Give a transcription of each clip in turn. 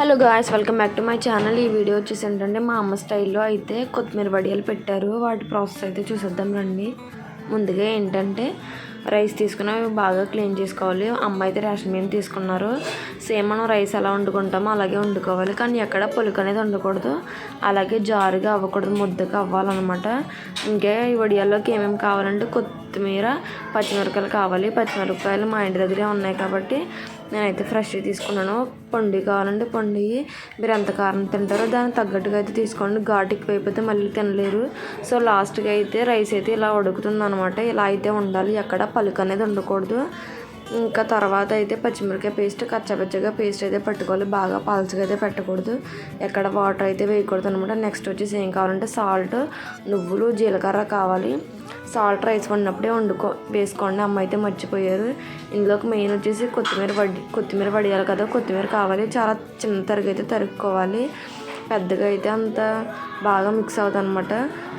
Hello guys welcome back to my channel. ఈ video వచ్చేసి ఏంటంటే మా అమ్మ స్టైల్లో అయితే కొత్తిమీర వడియాలు పెట్టారు. వాటి ప్రాసెస్ అయితే చూసేద్దాం రండి. ముందుగా ఏంటంటే రైస్ తీసుకుని బాగా క్లీన్ చేసుకోవాలి. అమ్మ అయితే రేషన్ బియ్యం తీసుకున్నారు. సేమ్ మనం రైస్ ఎలా వండుకుంటామో అలాగే వండుకోవాలి. కానీ ఎక్కడ పులుకు అనేది వండకూడదు. అలాగే జారుగా అవ్వకూడదు. ముద్దగా అవ్వాలన్నమాట. ఇంకా ఈ వడియాల్లోకి ఏమేమి కావాలంటే కొత్త కొత్తిమీర పచ్చిమిరపకాయలు కావాలి. పచ్చిమిరపకాయలు మా ఇంటి దగ్గరే ఉన్నాయి కాబట్టి నేనైతే ఫ్రెష్ తీసుకున్నాను. పొండి కావాలంటే పొండి. మీరు ఎంత కారం తింటారో దానికి తగ్గట్టుగా అయితే తీసుకోండి. ఘాటు ఎక్కువైపోతే మళ్ళీ తినలేరు. సో లాస్ట్గా అయితే రైస్ అయితే ఇలా ఉడుకుతుంది అనమాట ఇలా అయితే ఉండాలి. ఎక్కడ పలుకు అనేది ఉండకూడదు. ఇంకా తర్వాత అయితే పచ్చిమిరపకాయ పేస్ట్ కచ్చపచ్చగా పేస్ట్ అయితే పెట్టుకోవాలి. బాగా పలచగా అయితే పెట్టకూడదు. ఎక్కడ వాటర్ అయితే వేయకూడదు అనమాట నెక్స్ట్ వచ్చేసి ఏం కావాలంటే సాల్ట్ నువ్వులు జీలకర్ర కావాలి. సాల్ట్ రైస్ వండినప్పుడే వండుకో వేసుకోండి. అమ్మ అయితే మర్చిపోయారు. ఇందులోకి మెయిన్ వచ్చేసి కొత్తిమీర వడి కొత్తిమీర వడియాలి కదా. కొత్తిమీర కావాలి. చాలా చిన్న తరుగు అయితే తరుక్కోవాలి. పెద్దగా అయితే అంత బాగా మిక్స్ అవుతుంది అనమాట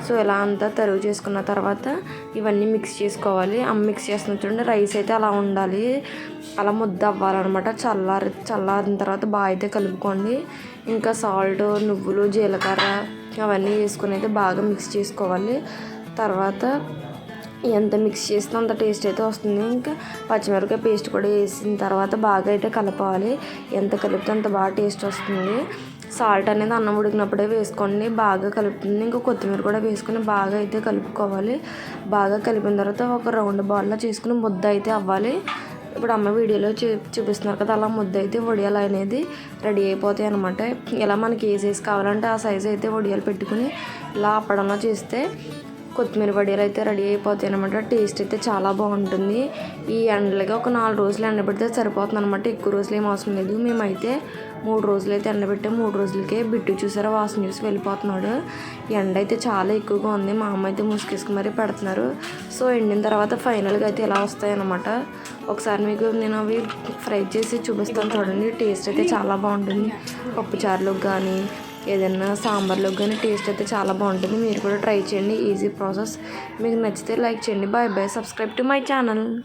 సో ఇలా అంతా తరుగు చేసుకున్న తర్వాత ఇవన్నీ మిక్స్ చేసుకోవాలి. అమ్మ మిక్స్ చేస్తున్న చూడండి రైస్ అయితే అలా ఉండాలి. అలా ముద్ద అవ్వాలన్నమాట. చల్లారి చల్లారిన తర్వాత బాగా అయితే కలుపుకోండి. ఇంకా సాల్ట్ నువ్వులు జీలకర్ర అవన్నీ వేసుకుని అయితే బాగా మిక్స్ చేసుకోవాలి. తర్వాత ఎంత మిక్స్ చేస్తే అంత టేస్ట్ అయితే వస్తుంది. ఇంకా పచ్చిమిరపకాయ పేస్ట్ కూడా వేసిన తర్వాత బాగా అయితే కలపాలి. ఎంత కలిపితే అంత బాగా టేస్ట్ వస్తుంది. సాల్ట్ అనేది అన్నం ఉడికినప్పుడే వేసుకోండి. బాగా కలుపుతుంది. ఇంకా కొత్తిమీర కూడా వేసుకొని బాగా అయితే కలుపుకోవాలి. బాగా కలిపిన తర్వాత ఒక రౌండ్ బాల్లో చేసుకుని ముద్ద అయితే అవ్వాలి. ఇప్పుడు అమ్మ వీడియోలో చూ చూపిస్తున్నారు కదా అలా ముద్ద అయితే వడియాలు అనేది రెడీ అయిపోతాయి అనమాట ఇలా మనకి ఏ సైజు కావాలంటే ఆ సైజు అయితే వడియాలు పెట్టుకుని ఇలా అప్పడంలో చేస్తే కొత్తిమీర వడియాలు అయితే రెడీ అయిపోతాయి అనమాట టేస్ట్ అయితే చాలా బాగుంటుంది. ఈ ఎండలకి ఒక నాలుగు రోజులు ఎండబెడితే సరిపోతుంది అనమాట ఎక్కువ రోజులు ఏం అవసరం లేదు. మేమైతే మూడు రోజులు అయితే ఎండబెట్టే మూడు రోజులకే బిట్టు చూసారా వాసన చూసి వెళ్ళిపోతున్నాడు. ఎండ అయితే చాలా ఎక్కువగా ఉంది. మా అమ్మ అయితే ముసుకేసుకు మరీ పెడుతున్నారు. సో ఎండిన తర్వాత ఫైనల్గా అయితే ఇలా వస్తాయి అనమాట ఒకసారి మీకు నేను అవి ఫ్రై చేసి చూపిస్తాను చూడండి. టేస్ట్ అయితే చాలా బాగుంటుంది. పప్పుచారులకు కానీ ఏదైనా సాంబార్లో కానీ టేస్ట్ అయితే చాలా బాగుంటుంది. మీరు కూడా ట్రై చేయండి. Easy process. మీకు నచ్చితే లైక్ చేయండి. Bye bye. Subscribe to my channel.